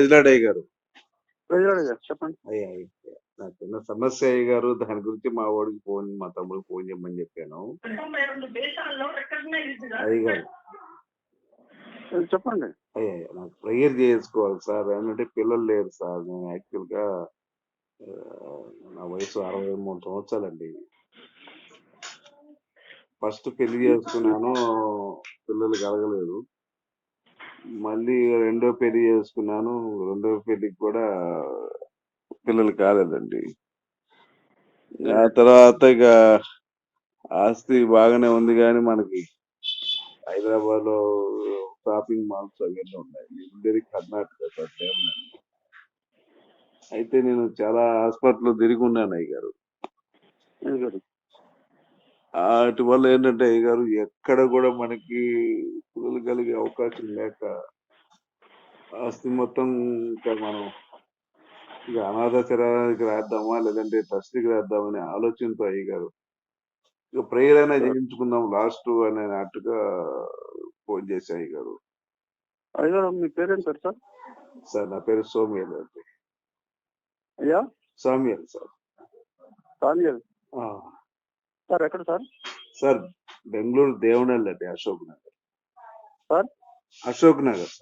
ప్రైజ్లాడ్ అయ్య గారు చెప్పండి. అయ్యా. నాకు చిన్న సమస్య అయ్య గారు దాని గురించి మా వాడికి ఫోన్ మా తమ్ముడికి ఫోన్ చేయమని చెప్పాను. అయ్య గారు చెప్పండి. అయ్యా నాకు ప్రేయర్ చేసుకోవాలి సార్. ఏంటంటే పిల్లలు లేరు సార్. నేను యాక్చువల్గా నా వయసు అరవై మూడు సంవత్సరాలండి. ఫస్ట్ పెళ్ళి చేసుకున్నాను. పిల్లలు కలగలేదు మళ్ళీ రెండో పెళ్ళి చేసుకున్నాను. రెండో పెళ్ళికి కూడా పిల్లలు కాలేదండి. ఆ తర్వాత ఇక ఆస్తి బాగానే ఉంది కానీ మనకి హైదరాబాద్లో షాపింగ్ మాల్స్ అవన్నీ ఉన్నాయి. నేను ఉండేది కర్ణాటక. అయితే నేను చాలా హాస్పిటల్ తిరిగి ఉన్నాను అయ్య గారు వాటి వల్ల ఏంటంటే అయ్య గారు ఎక్కడ కూడా మనకి పిల్లలు కలిగే అవకాశం లేక ఆస్తి మొత్తం ఇంకా మనం ఇక అనాథ శరీరానికి రాద్దామా లేదంటే ట్రస్ట్కి రాద్దామనే ఆలోచనతో అయ్య గారు ఇక ప్రేయర్ అయినా చేయించుకుందాం లాస్ట్ అనే అట్టుగా ఫోన్ చేసి అయ్య గారు. అయ్యా మీ పేరేంటి సార్ సార్? సార్ నా పేరు సోమ్యల్ అండి. అయ్యా? Samuel sir. ఆ, సార్ ఎక్కడ సార్? సార్ బెంగళూరు దేవనల్లి అండి అశోక్ నగర్. సార్? అశోక్ నగర్.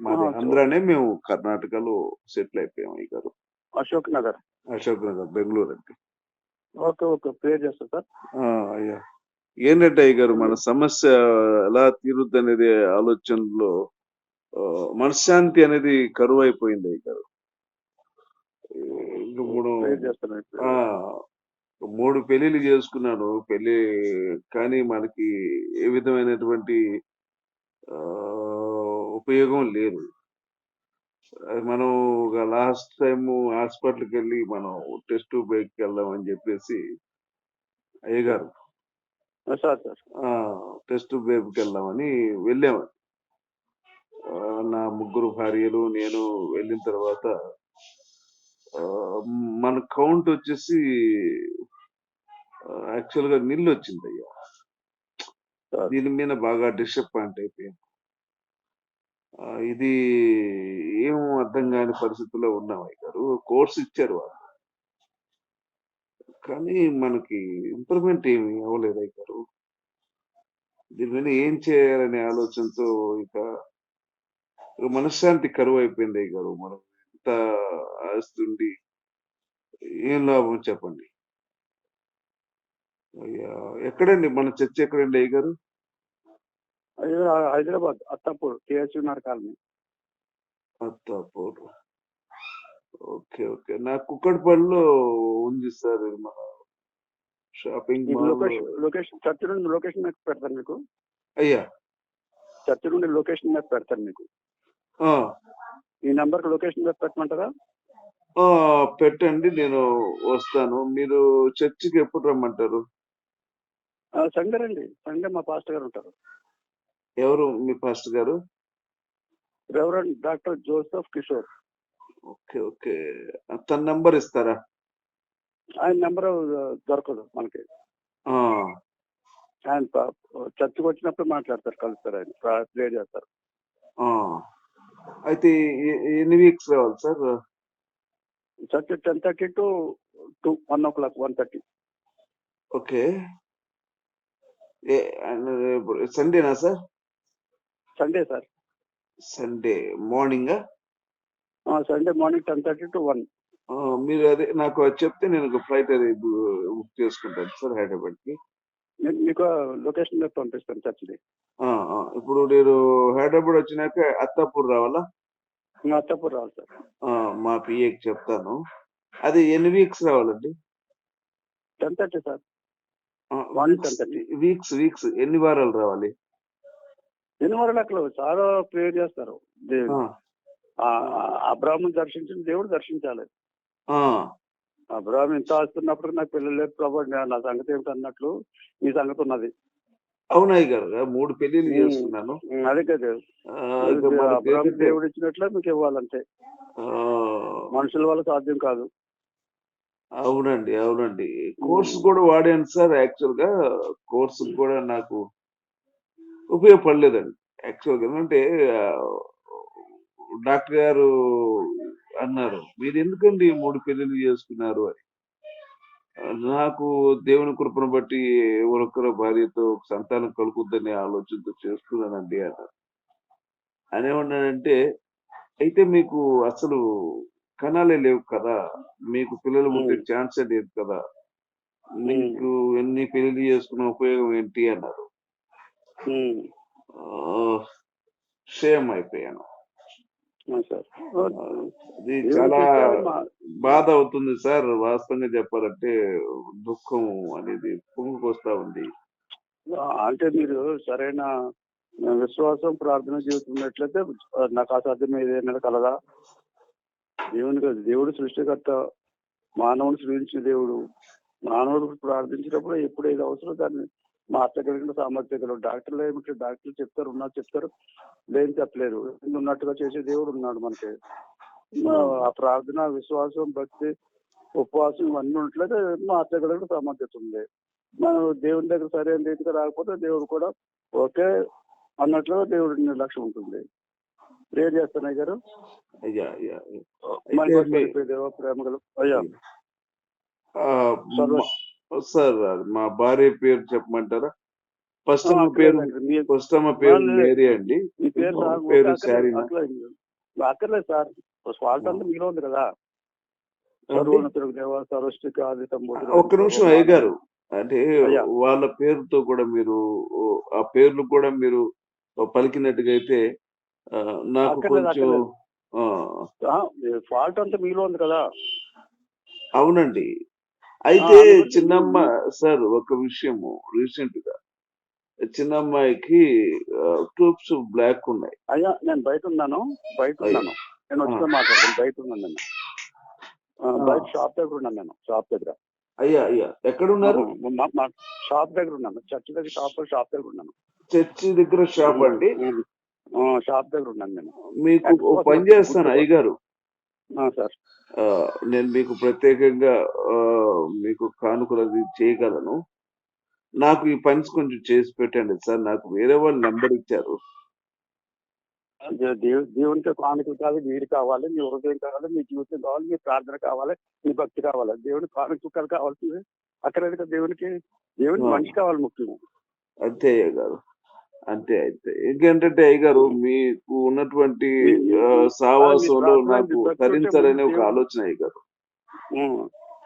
మాది ఆంధ్రానే మేము కర్ణాటకలో సెటిల్ అయిపోయాం అయ్య గారు. అశోక్ నగర్. అశోక్ నగర్ బెంగళూరు అండి. ఓకే ఓకే ప్రేయర్ చేస్తా సార్. ఆ, అయ్యా. ఏంటంటే గారు మన సమస్య ఎలా తీరుద్ది అనేది ఆలోచనలో మనశ్శాంతి అనేది కరువు అయిపోయింది గారు. మూడు పెళ్ళిళ్ళు చేసుకున్నాను. పెళ్ళి కానీ మనకి ఏ విధమైనటువంటి ఉపయోగం లేదు. మనం ఒక లాస్ట్ టైం హాస్పిటల్కి వెళ్ళి మనం టెస్ట్ బైక్కి వెళ్దాం అని చెప్పేసి అయ్యగారు. టెస్ట్ బేబ్కి వెళ్దామని వెళ్ళాము నా ముగ్గురు భార్యలు నేను వెళ్ళిన తర్వాత మన కౌంట్ వచ్చేసి యాక్చువల్గా నీళ్ళు వచ్చింది అయ్యా దీని మీద బాగా డిసప్పాయింట్ అయిపోయాం. ఆ, ఇది ఏం అర్థం కాని పరిస్థితిలో ఉన్నాం అయ్యారు కోర్స్ ఇచ్చారు వాళ్ళు. కానీ మనకి ఇంప్రూవ్మెంట్ ఏమి అవ్వలేదు అయ్యారు దీని మీద ఏం చేయాలనే ఆలోచనతో ఇక మనశ్శాంతి కరువు అయిపోయింది అయ్యారు మనం ఎంత ఆస్తి ఉండి ఏం లాభం చెప్పండి. ఎక్కడండి? మన చర్చ ఎక్కడండి అయ్య గారు అయ్యా Hyderabad Attapur TSU colony. Attapur. Okay okay. నా కుక్కడపల్లిలో ఉంది సార్ మన షాపింగ్ లొకేషన్ చర్చ్ నుండి లొకేషన్ మ్యాప్ పెడతాను మీకు? అయ్యా. చర్చ్ నుండి లొకేషన్ మ్యాప్ పెడతాను మీకు? ఈ నెంబర్కి లొకేషన్ మ్యాప్ పెట్టమంటారా? పెట్టండి నేను వస్తాను. మీరు చర్చికి ఎప్పుడు రమ్మంటారు? సండే రండి సండే మా పాస్టర్ గారు ఉంటారు. ఎవరు మీ పాస్టర్ గారు? Reverend doctor Joseph Kishore. Okay okay. తన నంబర్ ఇస్తారా? ఆయన నెంబర్ దొరకదు మనకి. ఆ, ఆయన ప- చర్చికి వచ్చినప్పుడు మాట్లాడతారు కలుస్తారు ఆయన ప్రే చేస్తారు. ఆ. అయితే ఎ- ఎన్ని వీక్స్ రావాలి sir? Church ten thirty to to one o'clock one thirty. Okay. సండేనా sir Sunday sir Sunday మార్నింగా Sunday morning ten thirty to one మీరు అదే నాకు చెప్తే నేను ఒక ఫ్లైట్ అది బుక్ చేసుకుంటాను సార్ హైదరాబాద్కి. నేను మీకు లొకేషన్ పంపిస్తాను ఆ. ఇప్పుడు నేను హైదరాబాద్ వచ్చినాక అత్తాపూర్ రావాలా? అత్తాపూర్ రావాలి సార్ మా పిఏకి చెప్తాను. అది ఎన్ని వీక్స్ రావాలండి? Ten thirty sir Thirty. Weeks weeks ఎన్ని వారాలు రావాలి? ఎన్ని వరకు అక్కడ చాలా ప్రేయర్ చేస్తారు. దేవుడు అబ్రాహ్మణ్ దర్శించిన దేవుడు దర్శించాలి. ఆ, అబ్రాహ్మ ఇంత ఆస్తున్నప్పుడు నాకు పిల్లలు లేదు ప్రభు నా- సంగతి ఏమిటి అన్నట్లు ఈ సంగతి ఉన్నది. అవునాయి గారు మూడు పెళ్ళిళ్ళు ఉమ్. చేస్తున్నాను. అదే కదా. ఆ, ఇక మనకి అబ్రాహ్మ ఏంటంటే, దేవుడు ఇచ్చినట్లే మీకు ఇవ్వాలంటే మనుషుల వల్ల సాధ్యం కాదు. అవునండి అవునండి. కోర్స్ కూడా వాడాను సార్ యాక్చువల్గా కోర్స్ కూడా నాకు ఉపయోగపడలేదండి యాక్చువల్గా అంటే డాక్టర్ గారు అన్నారు మీరు ఎందుకండి మూడు పెళ్ళిళ్ళు చేసుకున్నారు? అని. నాకు దేవుని కృపను బట్టి ఎవరొక్కరో భార్యతో సంతానం కలుగుద్దని ఆలోచనతో చేస్తున్నానండి అన్నారు. అని ఏమన్నానంటే అయితే మీకు అసలు కణాలే లేవు కదా. మీకు పిల్లలు పుట్టే ఛాన్సే లేదు కదా. మీకు ఎన్ని పెళ్ళి చేసుకున్న ఉపయోగం ఏంటి అన్నారు. సేమ్ అయిపోయాను. అది చాలా బాధ అవుతుంది సార్. వాస్తవంగా చెప్పాలంటే దుఃఖం అనేది పొంగుకొస్తా ఉంది. అంటే మీరు సరైన విశ్వాసం ప్రార్థన జీవితం ఉన్నట్లయితే నాకు అసాధ్యం ఏదైనా కలదా? దేవుని కాదు దేవుడు సృష్టికర్త మానవుని సృష్టించిన దేవుడు. మానవుడు ప్రార్థించినప్పుడు ఎప్పుడు ఏది అవసరం దాన్ని మార్చగలిగిన సామర్థ్యం గల డాక్టర్లు ఏమిటి? డాక్టర్లు చెప్తారు ఉన్నా చెప్తారు. లేని చెప్పలేరు. ఉన్నట్టుగా చేసే దేవుడు ఉన్నాడు మనకి. ఆ ప్రార్థన విశ్వాసం భక్తి ఉపవాసం ఇవన్నీ ఉన్నట్లయితే మార్చగలిగిన సామర్థ్యత ఉంది. మనం దేవుని దగ్గర సరైన రీతిగా రాకపోతే దేవుడు కూడా ఓకే అన్నట్లుగా దేవుడి నిర్లక్ష్యం ఉంటుంది. ప్రేర్ చేస్తానయ్య గారు. మీ- ప్రేమగలు. అయ్యా. మా- సార్ మా భార్య పేరు చెప్పమంటారా? ఫస్ట్ ఆ, పేరు. మీ- ఫస్ట్ అమ్మ పేరు. మేరీ అండి. మీ పేరు అక్కర్లేదు. సార్. ఫాల్ట్ అంతా మీలో ఉంది కదా. ఒక్క నిమిషం అయ్యగారు. అంటే. వాళ్ళ పేరుతో కూడా మీరు ఆ పేర్లు కూడా మీరు పలికినట్టుగా అయితే నాకు కొంచెం ఫాల్ట్ అంతా మీలో ఉంది కదా. అవునండి. అయితే చిన్నమ్మ సార్ ఒక విషయము రీసెంట్గా చిన్నమ్మాయికి ట్యూబ్స్ బ్లాక్ ఉన్నాయి. అయ్యా నేను బయట ఉన్నాను బయట. ఉన్నాను నేను వచ్చి మాట్లాడతాను బయట ఉన్నాను నేను. బయట షాప్ దగ్గర ఉన్నాను నేను షాప్ దగ్గర. అయ్యా అయ్యా ఎక్కడున్నారు? మా- మా షాప్ దగ్గర ఉన్నాను చర్చ్ దగ్గర షాప్ షాప్ దగ్గర ఉన్నాను. చర్చి దగ్గర షాప్ అండి? షాప్ దగ్గర ఉన్నాను నేను. మీకు పని చేస్తాను అయ్యగారు. ఆ, సార్. నేను మీకు ప్రత్యేకంగా మీకు కానుకలు అది చేయగలను. నాకు ఈ పని కొంచెం చేసి పెట్టండి సార్. నాకు వేరే వాళ్ళు నెంబర్ ఇచ్చారు. దేవునికి కానుకలు కావాలి మీరు కావాలి మీ హృదయం కావాలి మీ జీవితం కావాలి మీ ప్రార్థన కావాలి మీ భక్తి కావాలి. దేవునికి కానుక చుక్కలు కావాల్సింది అక్కడ కదా దేవునికి దేవునికి. మనిషి కావాలి ముఖ్యం అంతే గారు అంతే అయితే ఇంకేంటంటే అయ్య గారు మీకు ఉన్నటువంటి సావాసంలో నాకు తరించాలనే ఒక ఆలోచన అయ్య గారు ఉం.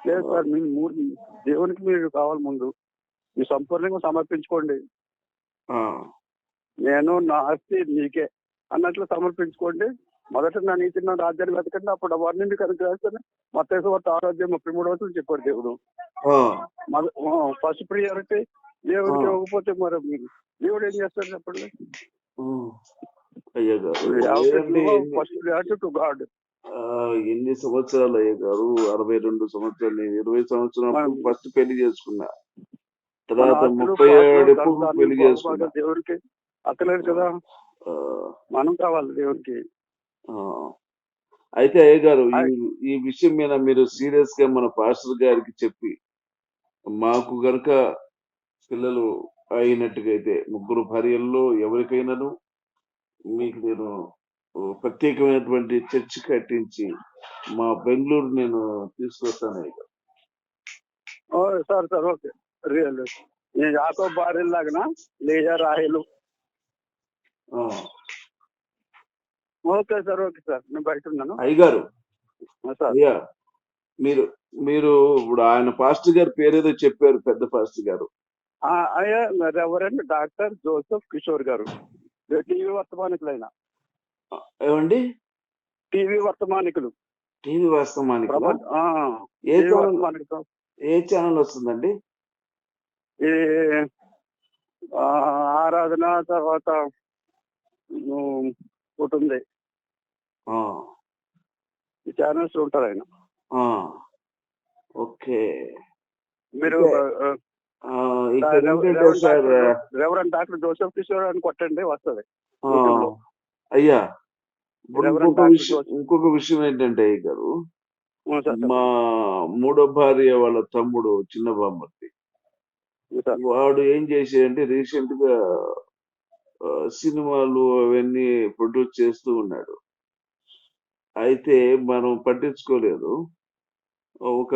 లేదు సార్ మీ మూడు దేవునికి మీరు కావాలి ముందు. మీ సంపూర్ణంగా సమర్పించుకోండి. నేను నా ఆస్తి నీకే అన్నట్లు సమర్పించుకోండి. మొదట నా నీతి నా రాజ్యాన్ని వెతకండి. అప్పుడు అవన్నీ మీకు అనుగ్రహిస్తాను మొత్తం వార్త ఆరోగ్యం ముప్పై మూడు రోజులు చెప్పాడు దేవుడు. ఫస్ట్ ప్రియారిటీ దేవుడికి. ఇవ్వకపోతే మరి మీరు దేవుడు ఏం చేస్తాడు చెప్పండి? ఎన్ని- గాడ్. సంవత్సరాలు అయ్య గారు? అరవై రెండు సంవత్సరాలు నేను ఇరవై సంవత్సరాలు ఫస్ట్ పెళ్ళి చేసుకున్నా. తర్వాత ముప్పై ఏడు పెళ్ళి చేసుకున్నా. దేవుడికి అక్కలేదు కదా? మనం కావాలి దేవుడికి. అయితే అయ్య గారు. ఈ విషయం మీద మీరు సీరియస్గా మన పాస్టర్ గారికి చెప్పి మాకు గనుక పిల్లలు అయినట్టుగా అయితే ముగ్గురు భార్యల్లో ఎవరికైనాను మీకు నేను ప్రత్యేకమైనటువంటి చర్చ్ కట్టించి మా బెంగళూరు నేను తీసుకొస్తాను సార్ సార్ ఓకే. రియల్. నేను యాకో భార్య లాగనా లేదా రాహేలు ఆ. Okay sir okay sir. నేను బయట ఉన్నాను అయ్యగారు. ఆ, సార్. అయ్యా మీరు మీరు ఇప్పుడు ఆయన పాస్టర్ గారి పేరేదో చెప్పారు పెద్ద పాస్టర్ గారు. ఆ, అయ్యా రెవరెండ్ డాక్టర్ జోసెఫ్ కిషోర్ గారు. టీవీ వర్తమానికులైన. ఏమండి? టీవీ వర్తమానికులు. టీవీ ఆ, ఏ ఛానల్? వర్తమానికులు. ఏ ఛానల్ వస్తుందండి? ఆరాధన తర్వాత ఆ, ఈ ఛానల్స్ ఉంటారు ఆయన. ఓకే. మీరు డాక్టర్ జోసెఫ్ కిషోర్ అని కొట్టండి వస్తుంది. అయ్యా. ఇంకొక విషయం జోసెఫ్. ఇంకొక విషయం ఏంటంటే అయ్య గారు మా మూడో భార్య వాళ్ళ తమ్ముడు చిన్న బామ్మర్ది. సార్. వాడు ఏం చేసాడంటే రీసెంట్గా సినిమాలు అవన్నీ ప్రొడ్యూస్ చేస్తూ ఉన్నాడు. అయితే మనం పట్టించుకోలేదు. ఒక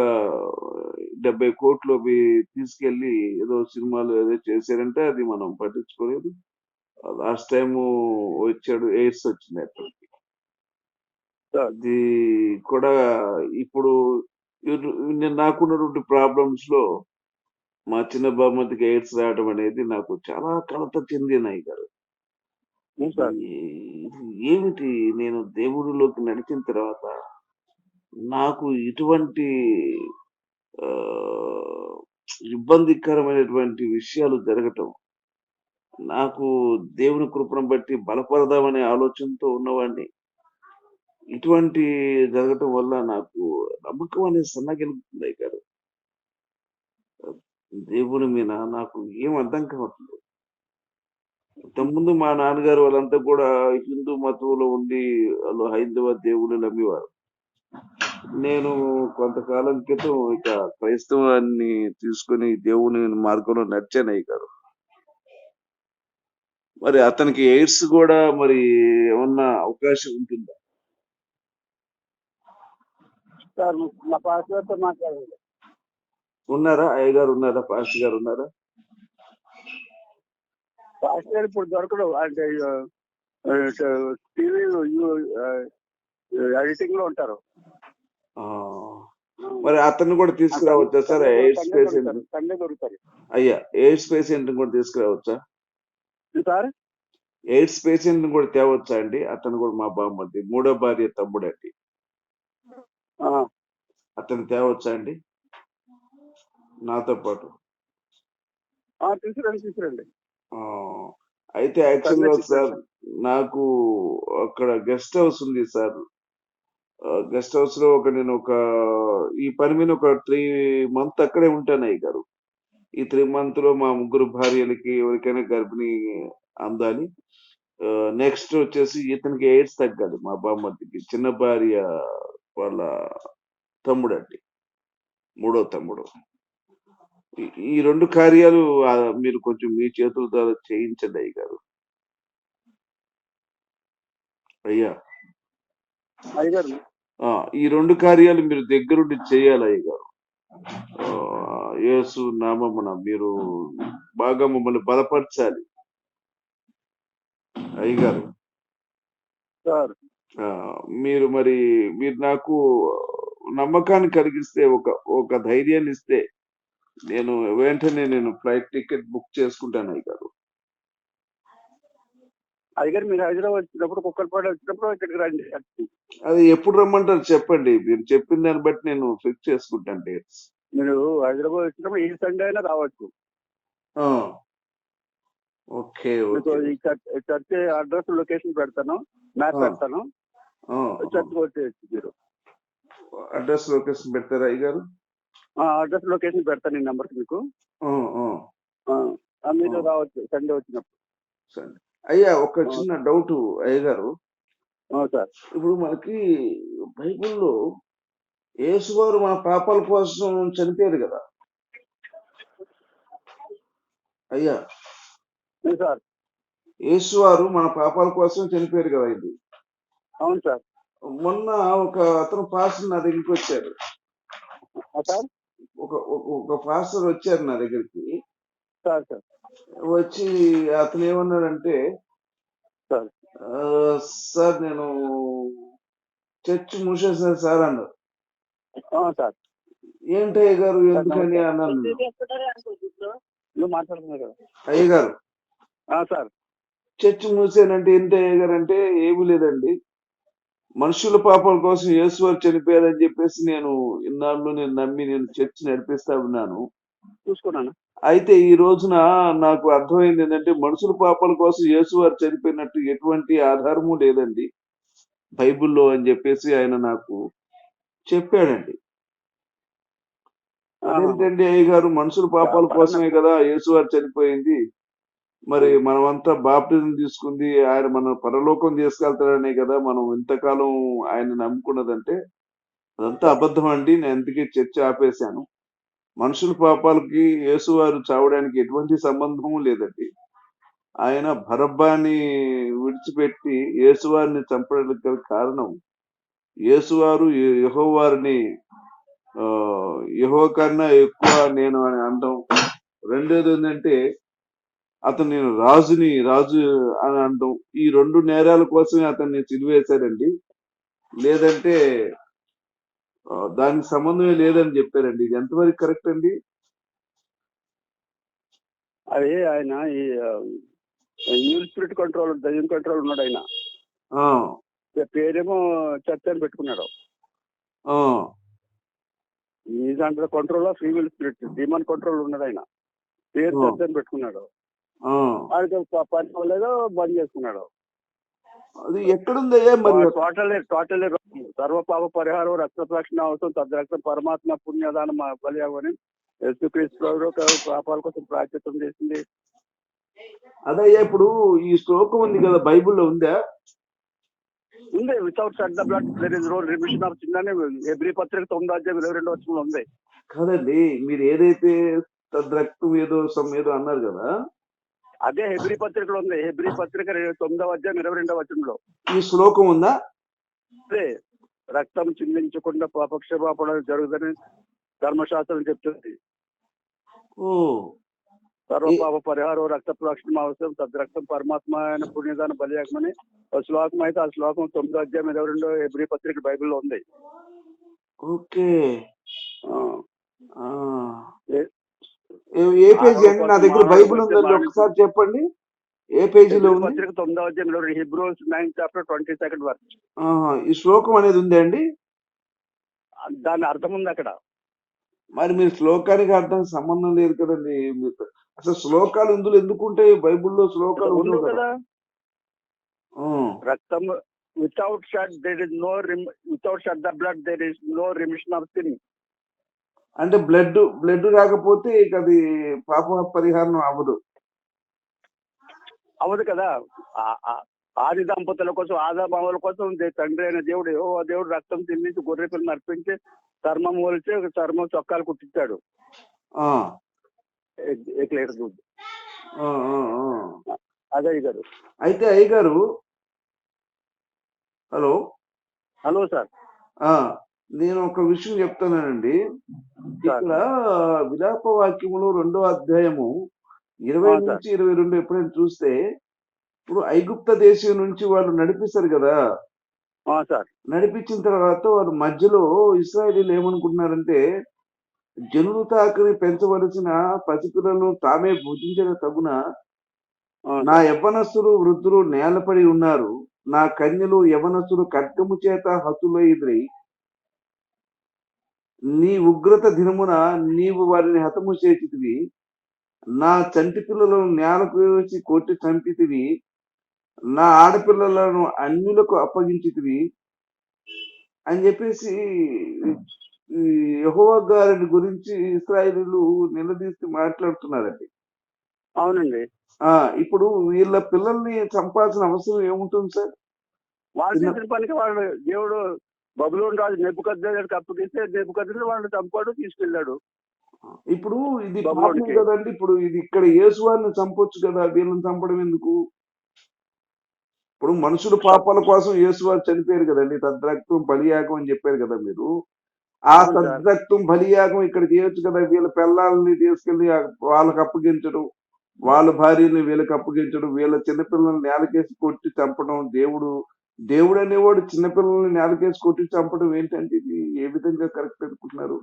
డెబ్బై కోట్లు అవి తీసుకెళ్ళి ఏదో సినిమాలు ఏదో చేశారంటే అది మనం పట్టించుకోలేదు. లాస్ట్ టైం వచ్చాడు ఎయిడ్స్ వచ్చింది అతనికి అది కూడా ఇప్పుడు నేను నాకున్నటువంటి ప్రాబ్లమ్స్లో మా చిన్న బామ్మతికి ఎయిడ్స్ రావడం అనేది నాకు చాలా కలత చెందినాయి గారు. ఏమిటి నేను దేవుడిలోకి నడిచిన తర్వాత నాకు ఇటువంటి ఇబ్బందికరమైనటువంటి విషయాలు జరగటం నాకు దేవుని కృపను బట్టి బలపడదామనే ఆలోచనతో ఉన్నవాడిని ఇటువంటి జరగటం వల్ల నాకు నమ్మకం అనేది సన్నగిలుతుంది గారు దేవుని మీద నాకు ఏం అర్థం కావట్లేదు ఇంతకుముందు మా నాన్నగారు వాళ్ళంతా కూడా హిందూ మతంలో ఉండి వాళ్ళు హైందవ దేవుడు నమ్మేవారు. నేను కొంతకాలం క్రితం ఇక క్రైస్తవాన్ని తీసుకుని దేవుని మార్గంలో నడిచాను అయ్య గారు. మరి అతనికి ఎయిడ్స్ కూడా మరి ఏమన్నా అవకాశం ఉంటుందా? సార్ మా మాట్లాడండి. ఉన్నారా? అయ్య గారు ఉన్నారా? పాస్టర్ గారు ఉన్నారా? పాస్టర్ ఇప్పుడు దొరకడు. అంటే టీవీ ఎడిటింగ్లో ఉంటారు. మరి అతన్ని కూడా తీసుకురావచ్చా సార్? సండే దొరుకుతారు అయ్యా ఎయిడ్స్ పేషెంట్ కూడా తీసుకురావచ్చా? సార్? ఎయిడ్స్ పేషెంట్ కూడా తేవచ్చా అండి? అతను కూడా మా బామ్మది మూడో భార్య తమ్ముడు అండి. అతను తేవచ్చా అండి? నాతో పాటు. తీసుకురండి తీసుకురండి. అయితే యాక్చువల్గా సార్ నాకు అక్కడ గెస్ట్ హౌస్ ఉంది సార్. గెస్ట్ హౌస్లో ఒక నేను ఒక ఈ పని మీద ఒక త్రీ మంత్ అక్కడే ఉంటాను అయ్య గారు ఈ త్రీ మంత్లో మా ముగ్గురు భార్యలకి ఎవరికైనా గర్భిణి అందాలి. నెక్స్ట్ వచ్చేసి ఇతనికి ఎయిడ్స్ తగ్గాలి మా బామ్మర్దికి. చిన్న భార్య వాళ్ళ తమ్ముడు అండి మూడో తమ్ముడు. ఈ- రెండు కార్యాలు మీరు కొంచెం మీ చేతుల ద్వారా చేయించండి అయ్య గారు అయ్యా. అయ్యారు ఈ రెండు కార్యాలు మీరు దగ్గరుండి చేయాలి అయ్య గారు ఆ, యేసు నామమున మీరు బాగా మమ్మల్ని బలపరచాలి. అయ్య గారు. సార్. మీరు మరి మీరు నాకు నమ్మకాన్ని కలిగిస్తే ఒక ఒక ధైర్యాన్ని ఇస్తే నేను వెంటనే నేను ఫ్లైట్ టికెట్ బుక్ చేసుకుంటాను గారు అయ్యారు మీరు హైదరాబాద్ వచ్చినప్పుడు కుక్కలపాడు వచ్చినప్పుడు ఇక్కడికి రండి. అది ఎప్పుడు రమ్మంటారు చెప్పండి. మీరు చెప్పిన దాన్ని బట్టి నేను ఫిక్స్ చేసుకుంటాను డేట్స్ మీరు హైదరాబాద్ వచ్చినప్పుడు ఈ సండే అయినా రావచ్చు. ఓకే మీకు ఈ చర్చ్ చర్చ్ అడ్రస్ లొకేషన్ పెడతాను. మ్యాప్. పెడతాను. చర్చ్కి వచ్చేసి మీరు. అడ్రస్ లొకేషన్ పెడతారా అయ్య గారు అడ్రస్ లొకేషన్ పెడతాను ఈ నెంబర్కి మీకు. మీరు. రావచ్చు. సండే వచ్చినప్పుడు. సరే అయ్యా ఒక చిన్న డౌట్ అయ్య గారు ఆ, సార్. ఇప్పుడు మనకి బైబిల్లో యేసువారు మన పాపాల కోసం చనిపోయారు కదా. అయ్యా. సార్? యేసువారు మన పాపాల కోసం చనిపోయారు కదా ఇది. అవును సార్. మొన్న ఒక అతను పాస్టర్ నా దగ్గరికి వచ్చారు. సార్? ఒక- ఒక పాస్టర్ వచ్చారు నా దగ్గరికి. Sir sir. వచ్చి అతను ఏమన్నాడంటే సార్. "ఆ, సార్ నేను చర్చ్ మూసేసాను సార్ అన్నారు. సార్. ఏంటయ్య గారు ఎందుకని అన్నాను నువ్వు మాట్లాడుతున్నావు కదా. అయ్య గారు ఆ, సార్. చర్చ్ మూసానంటే ఏంటి అయ్య గారు అంటే ఏమీ లేదండి. మనుషుల పాపాల కోసం యేసువారు చనిపోయారని చెప్పేసి నేను ఇన్నాళ్ళు నేను నమ్మి నేను చర్చ్ నడిపిస్తా ఉన్నాను. చూసుకున్నాను. అయితే ఈ రోజున నాకు అర్థమైంది ఏంటంటే మనుషుల పాపాల కోసం యేసువారు చనిపోయినట్టు ఎటువంటి ఆధారము లేదండి. బైబిల్లో అని చెప్పేసి ఆయన నాకు చెప్పాడండి. అదేంటండి అయ్య గారు మనుషుల పాపాల కోసమే కదా యేసువారు చనిపోయింది. మరి మనమంతా బాప్టిజం తీసుకుంది. ఆయన మన పరలోకం తీసుకెళ్తాడనే కదా మనం ఇంతకాలం ఆయన నమ్ముకున్నదంటే అదంతా అబద్ధం అండి నేను అందుకే చర్చ ఆపేశాను. మనుషుల పాపాలకి యేసువారు చావడానికి ఎటువంటి సంబంధము లేదండి. ఆయన భరబ్బాని విడిచిపెట్టి యేసువారిని చంపడానికి గల కారణం యేసువారు యహోవారిని ఆ యహో కన్నా ఎక్కువ నేను అని అనడం. రెండోది ఏంటంటే అతను నేను రాజుని రాజు అని అనడం. ఈ రెండు నేరాల కోసమే అతన్ని సిలివేశారండి. లేదంటే దానికి సంబంధమే లేదని చెప్పారండి. ఇది ఎంతవరకు కరెక్ట్ అండి? అది ఆయన ఈ న్యూల్ స్పిరిట్ కంట్రోల్ దయ్యం కంట్రోల్ ఉన్నాడు ఆయన. పేరేమో చర్చ అని పెట్టుకున్నాడు. ఈ దాంట్లో control of evil spirit demon control ఉన్నాడు ఆయన. పేరు. చర్చ అని పెట్టుకున్నాడు. ప- పని అవ్వలేదో బంద్ చేసుకున్నాడు. అది ఎక్కడుందయ్యా మరి? టోటల్ టోటల్ సర్వపాప పరిహారం రక్త రక్షణ అవసరం తద్రక్తం పరమాత్మ పుణ్యదానం బలియాగని యేసుక్రీస్తు పాపాల కోసం ప్రాచిత్యం చేసింది. అదయ్యా ఇప్పుడు ఈ శ్లోకం ఉంది కదా బైబిల్లో ఉందా? ఉంది without shed the blood there is role remission of చిన్న ఎబ్రి పత్రిక తొమ్మిది అధ్యాయం ఇరవై రెండు వచ్చిన ఉంది. కాదండి మీరు ఏదైతే తద్రక్తం ఏదో సమ్ ఏదో అన్నారు కదా అదే హెబ్రి పత్రికలో ఉంది. హెబ్రి పత్రిక తొమ్మిదవ అధ్యాయం ఇరవై రెండవ వచనంలో. ఈ శ్లోకం ఉందా? అదే రక్తం చిందించకుండా పాపక్షపాపడం జరుగుదని ధర్మశాస్త్రం చెప్తుంది. ఓ. సర్వపాప పరిహారం రక్త ప్రోక్షణ అవసరం తద్రక్తం పరమాత్మ అయిన పుణ్యదాన బలియాగమని ఆ శ్లోకం అయితే ఆ శ్లోకం తొమ్మిదో అధ్యాయం ఇరవై రెండో ఎబ్రి పత్రిక బైబిల్లో ఉంది. ఓకే. ఏ- పేజీ అండి నా దగ్గర బైబిల్ ఉందండి ఒకసారి చెప్పండి. ఏ పేజీలో ఉంది? Hebrews nine chapter twenty second work ఈ శ్లోకం అనేది ఉందా అండి? దాని అర్థం ఉంది అక్కడ. మరి మీరు శ్లోకానికి అర్థం సంబంధం లేదు కదండి. అసలు శ్లోకాలు ఇందులో ఎందుకు ఉంటాయి? బైబిల్లో శ్లోకాలు ఉంది ఉండవు కదా. రక్తం without shed there is no without shed the blood there is no remission of sin అంటే బ్లడ్ బ్లడ్ రాకపోతే ఇక అది పాప పరిహారం అవ్వదు. అవదు కదా. ఆది దంపతుల కోసం ఆదాభావుల కోసం తండ్రి అయిన దేవుడు ఓ దేవుడు రక్తం తిన్నించి గొర్రె పిల్లలు అర్పించి చర్మం ఒక చర్మం చొక్కాలు కుట్టించాడు. అదే గారు అయితే అయ్యగారు హలో? Hello sir. ఆ. నేను ఒక విషయం చెప్తానండి ఇక్కడ విలాప వాక్యములు రెండో అధ్యాయము ఇరవై. నుంచి ఇరవై రెండు ఎప్పుడైనా చూస్తే ఇప్పుడు ఐగుప్త దేశం నుంచి వాళ్ళు నడిపిస్తారు కదా. సార్. నడిపించిన తర్వాత వాళ్ళు మధ్యలో ఇస్రాయేలీలు ఏమనుకుంటున్నారంటే జనులు తాకని పెంచవలసిన పసిపిల్లలను తామే భుజించిన తగున నా యవ్వనస్తులు వృద్ధులు నేలపడి ఉన్నారు. నా కన్యలు యవనస్తులు ఖడ్గము చేత హతులైద్రి నీ ఉగ్రత దినమున నీవు వారిని హతము చేసితివి నా చంటి పిల్లలను నేలకు వేసి కొట్టి చంపితివి. నా ఆడపిల్లలను అన్యులకు అప్పగించితివి. అని చెప్పేసి యెహోవా గారిని గురించి ఇస్రాయేలీలు నిలదీసి మాట్లాడుతున్నారండి. అవునండి. ఆ ఇప్పుడు వీళ్ళ పిల్లల్ని చంపాల్సిన అవసరం ఏముంటుంది సార్? వాళ్ళు పనికి వాళ్ళు దేవుడు బబులోని రాజు నెప్పుకొద్దానికి అప్పగిస్తే నెప్పుకొద్దని వాళ్ళు చంపాడు తీసుకెళ్ళాడు ఇప్పుడు ఇది. పాపం కదండి ఇప్పుడు ఇది ఇక్కడ యేసువారిని చంపొచ్చు కదా వీళ్ళని చంపడం ఎందుకు ఇప్పుడు మనుషుల పాపాల కోసం యేసువారు చనిపోయారు కదండి తద్రక్తం బలియాగం అని చెప్పారు కదా మీరు ఆ. తద్రక్తం బలియాగం ఇక్కడ చేయొచ్చు కదా వీళ్ళ పిల్లల్ని తీసుకెళ్ళి వాళ్ళకి అప్పగించడం వాళ్ళ భార్యని వీళ్ళకి అప్పగించడం వీళ్ళ చిన్నపిల్లల్ని నేలకేసి కొట్టి చంపడం దేవుడు దేవుడు అనేవాడు చిన్నపిల్లల్ని నేలకేసి కొట్టి చంపడం ఏంటంటే ఇది ఏ విధంగా కరెక్ట్ అనుకుంటున్నారు?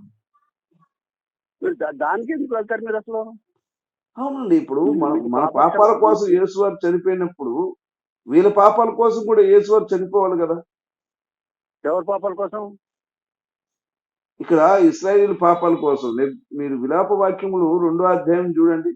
దానికి ఎందుకు వెళ్తారు మీరు అసలు? అవునండి ఇప్పుడు మన మన పాపం పాపాల. కోసం యేసువారు చనిపోయినప్పుడు వీళ్ళ పాపాల కోసం కూడా యేసువారు చనిపోవాలి కదా? ఎవరి పాపాల కోసం? ఇక్కడ ఇస్రాయేల్ పాపాల కోసం. మీరు విలాప వాక్యములు రెండో అధ్యాయం చూడండి.